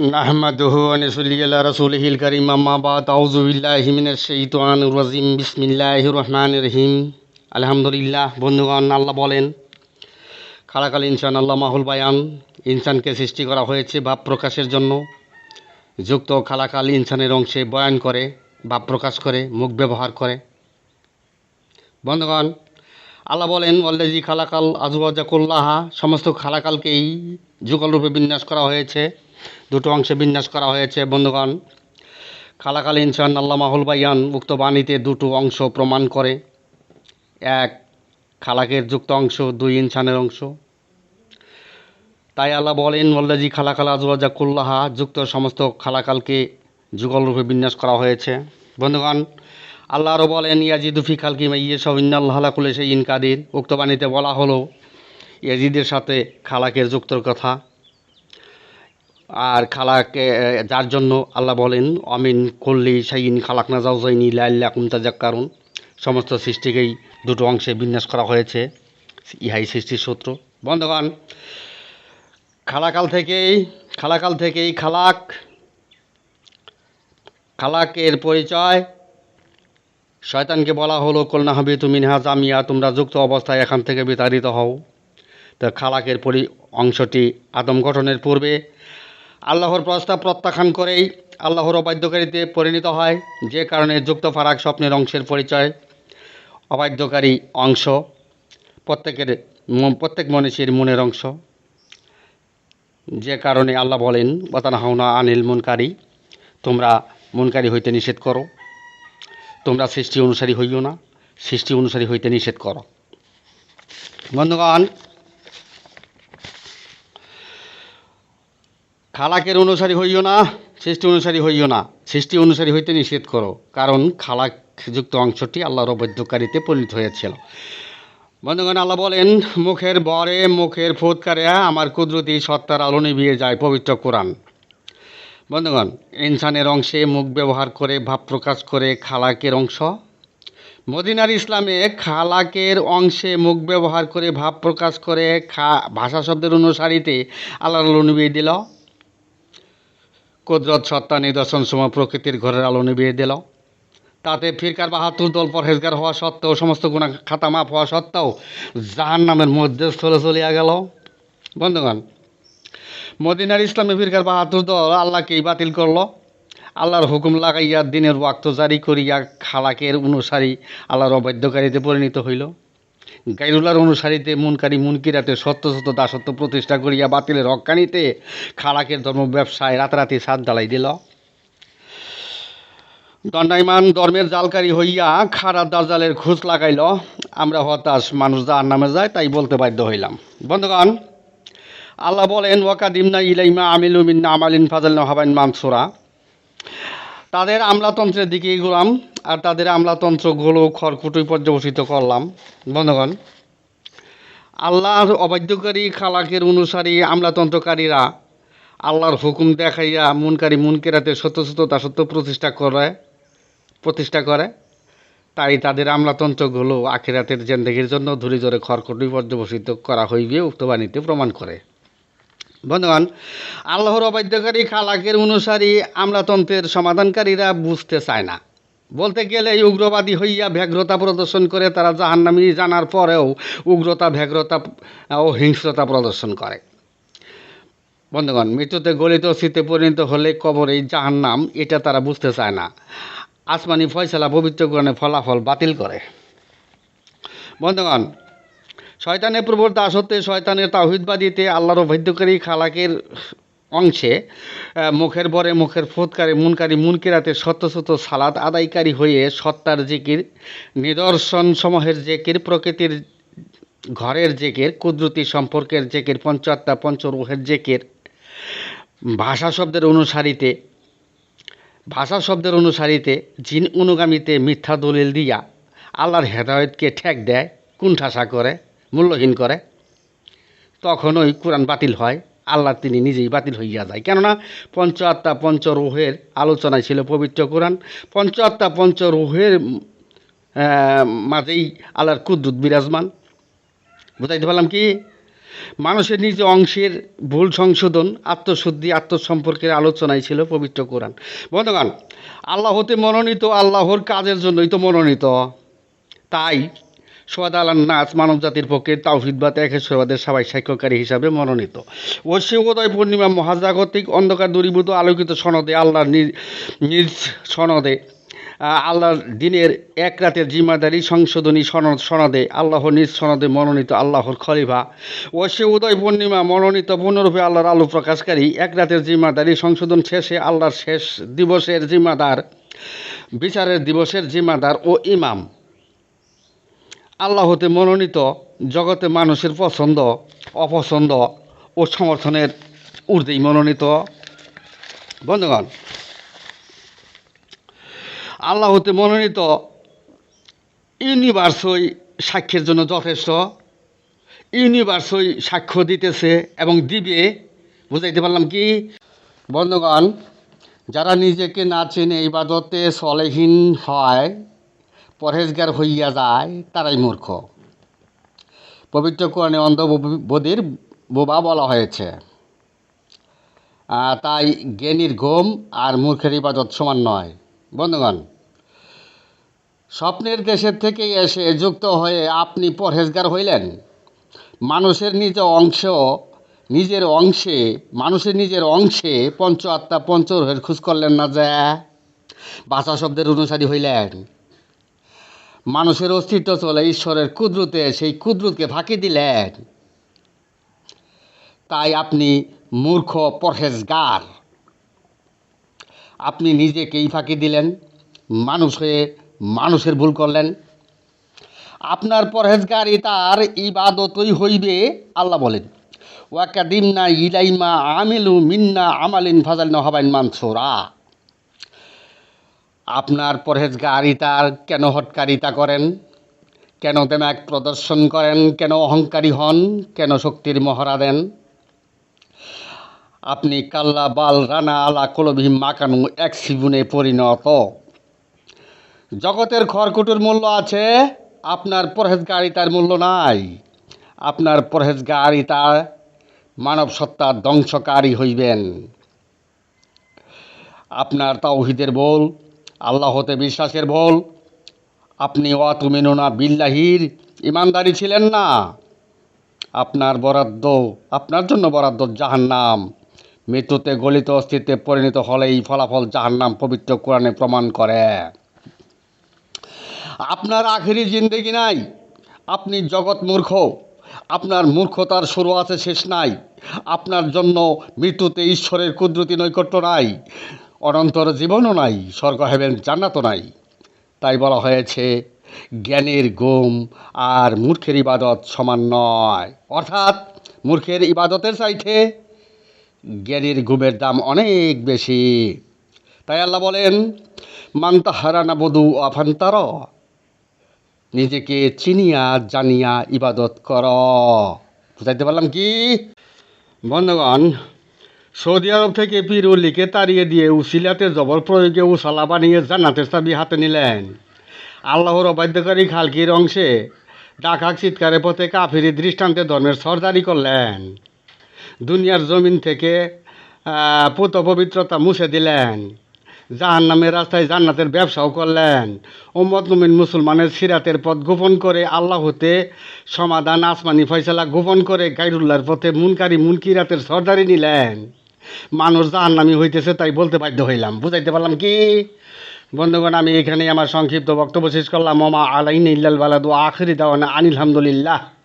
নাহমাদুহু রহিম আলহামদুলিল্লাহ, বন্ধুগণ, আল্লাহ বলেন, খালাকাল ইনসান আল্লাহ মাহুল বায়ান, ইনসানকে সৃষ্টি করা হয়েছে ভাব প্রকাশের জন্য। যুক্ত খালাকাল ইনসানের অংশে বয়ান করে, ভাব প্রকাশ করে, মুখ ব্যবহার করে। বন্ধুগণ, আল্লাহ বলেন অলরেজি খালাকাল আজওয়াজাকুল্লাহা, সমস্ত খালাকালকেই যুগলরূপে বিন্যাস করা হয়েছে। দুটো অংশে বিন্যাস করা হয়েছে, বন্ধুগণ। খালাকাল ইনসান আল্লাহ মাহুল বাইয়ান উক্ত বাণীতে দুটো অংশ প্রমাণ করে। এক, খালাকের যুক্ত অংশ, দুই, ইনসানের অংশ। তাই আল্লাহ বলেন অল্লাজি খালাকাল আজওয়াজা কুল্লাহা যুক্ত সমস্ত খালাকালকে যুগল রূপে বিন্যাস করা হয়েছে। বন্ধুগণ, আল্লাহ আরও বলেন ইয়াজিদুফি খালকি ইয়ে সব ইন্নাল্লাহ কুলে সেই ইনকাদির উক্ত বাণীতে বলা হলো, ইয়াজিদের সাথে খালাকের যুক্তর কথা। আর খালাকে যার জন্য আল্লাহ বলেন, অমিন কল্লি সাইন খালাক না যাও যাইনি লাল্লা কুমতাজাক কারণ সমস্ত সৃষ্টিকেই দুটো অংশে বিন্যাস করা হয়েছে। ইহাই সৃষ্টির সূত্র। বন্ধুগণ, খালাকাল থেকেই খালাকাল থেকেই খালাক, খালাকের পরিচয় শয়তানকে বলা হলো কল্যাণ হবে তুমি নেহা জামিয়া, তোমরা যুক্ত অবস্থায় এখান থেকে বিতাড়িত হও। তো খালাকের পরি, অংশটি আদম গঠনের পূর্বে আল্লাহর প্রস্তাব প্রত্যাখ্যান করেই আল্লাহর অবাধ্যকারীতে পরিণত হয়, যে কারণে যুক্ত ফারাক স্বপ্নের অংশের পরিচয়, অবাধ্যকারী অংশ, প্রত্যেকের প্রত্যেক মনীষীর মনের অংশ। যে কারণে আল্লাহ বলেন হাওনা আনিল মুনকারী তোমরা মুনকারী হইতে নিষেধ করো তোমরা সৃষ্টি অনুসারী হইও না সৃষ্টি অনুসারী হইতে নিষেধ করো বন্ধুগণ খালাকের অনুসারী হইও না, সৃষ্টি অনুসারী হইও না। সৃষ্টি অনুসারী হইতে নিষেধ করো, কারণ খালাকযুক্ত অংশটি আল্লাহর অবৈধকারীতে পরিণত হয়েছিল। বন্ধুগণ, আল্লাহ বলেন, মুখের বরে মুখের ফুৎকারে আমার কুদরতি সত্তার আলো নিভিয়ে যায় পবিত্র কোরআন। বন্ধুগণ, ইনসানের অংশে মুখ ব্যবহার করে ভাব প্রকাশ করে খালাকের অংশ। মদিনার ইসলামে খালাকের অংশে মুখ ব্যবহার করে ভাব প্রকাশ করে খা ভাষা শব্দের অনুসারীতে আল্লাহ আলো নিভিয়ে দিল। কুদরত সত্তা নিদর্শন সময় প্রকৃতির ঘরের আলো নিভিয়ে দিল। তাতে ফিরকার বাহাত্তর দল পরহেজগার হওয়া সত্ত্বেও, সমস্ত গুণা খাতা মাপ হওয়া সত্ত্বেও জাহান নামের মধ্যে চলে চলিয়া গেল। বন্ধুগণ, মদিনার ইসলামে ফিরকার বাহাত্তর দল আল্লাহকেই বাতিল করল। আল্লাহর হুকুম লাগাইয়া দিনের ওয়াক্ত জারি করিয়া খালাকের অনুসারী আল্লাহর অবাধ্যকারীতে পরিণত হইল। গাইরুল্লার অনুসারীতে মুনকারী মুনকিরাতে সত্য সত্য দাসত্ব প্রতিষ্ঠা করিয়া বাতিলের হকানিতে খালাকের ধর্ম ব্যবসায় রাতারাতি সাত ঢালাই দিল। দণ্ডায়মান ধর্মের জালকারী হইয়া খারাপ দার্জালের খোঁজ লাগাইল। আমরা হতাশ, মানুষ যার নামে যায় তাই বলতে বাধ্য হইলাম। বন্ধুগণ, আল্লাহ বলেন, ওয়াকাদিমনা ইলাইমা আমিলু মিন্না আমালিন ফাজাল হাবাইন মানসুরা। তাদের আমলাতন্ত্রের দিকে এগুলাম আর তাদের আমলাতন্ত্রগুলো খড়কুটোই পর্যবসিত করলাম। বন্ধুগণ, আল্লাহর অবাধ্যকারী খালাকের অনুসারী আমলাতন্ত্রকারীরা আল্লাহর হুকুম দেখাইয়া মুনকারী মুনকেরাতে সত্য সত্য দাসত্ব প্রতিষ্ঠা করে প্রতিষ্ঠা করে, তাই তাদের আমলাতন্ত্রগুলো আখিরাতের জেন্দেগির জন্য ধরে ধরে খড়কুটোই পর্যবসিত করা হইবে উক্ত বাণীতে প্রমাণ করে। বন্ধুগণ, আল্লাহর অবাধ্যকারী খালাকের অনুসারী আমলাতন্ত্রের সমাধানকারীরা বুঝতে চায় না। বলতে গেলে এই উগ্রবাদী হইয়া ব্যগ্রতা প্রদর্শন করে তারা জাহান্নামি জানার পরেও উগ্রতা ব্যগ্রতা ও হিংস্রতা প্রদর্শন করে। বন্ধুগণ, মৃত্যুতে গলিত শীতে পরিণত হলে কবরেই জাহান্নাম, এটা তারা বুঝতে চায় না। আসমানি ফয়সালা পবিত্র কোরআনে ফলাফল বাতিল করে। বন্ধুগণ শয়তানের প্রবর দাসত্বে শয়তানের তাহিদবাদীতে আল্লাহর অবৈধকারী খালাকের অংশে মুখের বরে মুখের ফুৎকারে মুনকারী মুনকিরাতে সত্য সত্য সালাদ আদায়কারী হয়ে সত্তার জিকির, নিদর্শন সমূহের জেকির, প্রকৃতির ঘরের জেকের, কুদরতি সম্পর্কের জেকের পঞ্চাত্মা পঞ্চরূহের জেকের, ভাষা শব্দের অনুসারীতে, ভাষা শব্দের অনুসারীতে জিন অনুগামীতে মিথ্যা দলিল দিয়া আল্লাহর হেদায়তকে ঠেক দেয়, কুণ্ঠাসা করে। মূল্যহীন করে। তখন ওই কোরআন বাতিল হয়, আল্লাহ তিনি নিজেই বাতিল হইয়া যায়। কেননা পঞ্চ পঞ্চরোহের আলোচনায় ছিল পবিত্র কোরআন। পঞ্চ পঞ্চরোহের মাঝেই আল্লাহর কুদ্দুত বিরাজমান। বুঝাইতে পারলাম কি? মানুষের নিজ অংশের ভুল সংশোধন, আত্মশুদ্ধি, আত্মসম্পর্কের আলোচনাই ছিল পবিত্র কোরআন। বন্ধুগণ, আল্লাহ হতে মনোনীত আল্লাহর কাজের জন্যই তো মনোনীত। তাই সোয়াদ আলান নাচ মানব জাতির পক্ষে তাওহিদবাদ একেশ্বরবাদের সবাই সাক্ষ্যকারী হিসাবে মনোনীত। ও উদয় পূর্ণিমা মহাজাগতিক অন্ধকার দূরীভূত আলোকিত সনদে আল্লাহর নিজ নিজ সনদে আল্লাহর দিনের এক রাতের জিম্মাদারি সংশোধনী সনদ সনদে আল্লাহর নিজ সনদে মনোনীত আল্লাহর খলিফা। ও সে উদয় পূর্ণিমা মনোনীত পূর্ণরূপে আল্লাহর আলো প্রকাশকারী এক রাতের জিম্মাদারি সংশোধন শেষে আল্লাহর শেষ দিবসের জিম্মাদার, বিচারের দিবসের জিম্মাদার ও ইমাম। আল্লাহ হতে মনোনীত জগতে মানুষের পছন্দ, অপছন্দ ও সমর্থনের ঊর্ধ্বেই মনোনীত। বন্ধুগণ আল্লাহ হতে মনোনীত ইউনিভার্সই সাক্ষ্যের জন্য যথেষ্ট। ইউনিভার্সই সাক্ষ্য দিতেছে এবং দিবে, বুঝাইতে পারলাম কি? বন্ধুগণ, যারা নিজেকে না চেনে ইবাদতে সলেহীন হয় পরহেজগার হইয়া যায়, তারাই মূর্খ। পবিত্র কোরআনে অন্ধবধির বোবা বলা হয়েছে। তাই জ্ঞানীর ঘুম আর মূর্খের ইবাদত সমান নয়। বন্ধুগণ, স্বপ্নের দেশের থেকে এসে যুক্ত হয়ে আপনি পরহেজগার হইলেন। মানুষের নিজ অংশ, নিজের অংশে, মানুষের নিজের অংশে পঞ্চ আত্মা পঞ্চরহের খোঁজ করলেন না যে? ভাষা শব্দের অনুসারী হইলেন। মানুষের অস্তিত্ব চলে, ঈশ্বরের কুদরতে, সেই কুদরতকে ফাঁকি দিলেন তাই আপনি মূর্খ, পরহেজগার। আপনি নিজেকেই ফাঁকি দিলেন, মানুষ হয়ে মানুষের ভুল করলেন। আপনার পরহেজগারি তার ইবাদতই হইবে, আল্লাহ বলেন, ওয়াকাদিমনা ইলাইমা আমিলু মিন্না আমালিন ফাজালিন হবাইন মানসুরা। আপনার পরহেজগারিতার কেন হটকারিতা করেন? কেন দেমাক প্রদর্শন করেন? কেন অহংকারী হন? কেন শক্তির মহড়া দেন? আপনি কাল্লা, বাল, রানা, আলা কলবিহীন মাকানু এক সিবুনে পরিণত। জগতের খড়কুটোর মূল্য আছে, আপনার পরহেজগারিতার মূল্য নাই। আপনার পরহেজগারিতা মানব সত্তার ধ্বংসকারী হইবেন। আপনার তাওহিদের বল আল্লাহতে বিশ্বাসের বল। আপনি ওয়াতুমিনুনা বিল্লাহির ইমানদারি ছিলেন না। আপনার বরাদ্দ, আপনার জন্য বরাদ্দ জাহান্নাম। মৃত্যুতে গলিত অস্তিত্বে পরিণত হলে এই ফলাফল জাহান্নাম পবিত্র কোরআনে প্রমাণ করে। আপনার আখেরি জিন্দেগি নাই। আপনি জগৎ মূর্খ। আপনার মূর্খতার শুরু আছে, শেষ নাই। আপনার জন্য মৃত্যুতে ঈশ্বরের কুদরতি নৈকট্য নাই। অনন্তর জীবনও নাই, স্বর্গ হেবেন জান্নাতও নাই। তাই বলা হয়েছে, জ্ঞানের গুম আর মূর্খের ইবাদত সমান নয়। অর্থাৎ, মূর্খের ইবাদতের চাইতে জ্ঞানীর গুমের দাম অনেক বেশি। তাই আল্লাহ বলেন মান্তা হারানা বধু আফান্তার, নিজেকে চিনিয়া জানিয়া ইবাদত কর। বুঝাইতে পারলাম কি? বন্ধুগণ সৌদি আরব থেকে পিরুলিকে তাড়িয়ে দিয়ে উসিলাতে জবর প্রয়োগে উসালা বানিয়ে জান্নাতের চাবি হাতে নিলেন। আল্লাহর অবাধ্যকারী খালকির অংশে ডাকাক চিৎকারের পথে কাফিরি দৃষ্টান্তে ধর্মের সরদারি করলেন। দুনিয়ার জমিন থেকে পুত পবিত্রতা মুছে দিলেন। জাহান নামের রাস্তায় জান্নাতের ব্যবসাও করলেন। ওম্মত মুমিন মুসলমানের সিরাতের পথ গোপন করে আল্লাহ হতে সমাধান, আসমানি ফয়সালা গোপন করে গাইরুল্লাহর পথে মুনকারি মুনকিরাতের সর্দারি নিলেন। মানুষ জাহান্নামি হইতেছে, তাই বলতে বাধ্য হইলাম। বুঝাইতে পারলাম কি? বন্ধুগণ, আমি এখানে আমার সংক্ষিপ্ত বক্তব্য শেষ করলাম। মামা আলাইন ইল্লাল বালাদু, আখরি দাওয়ানা আনিল হামদুলিল্লাহ।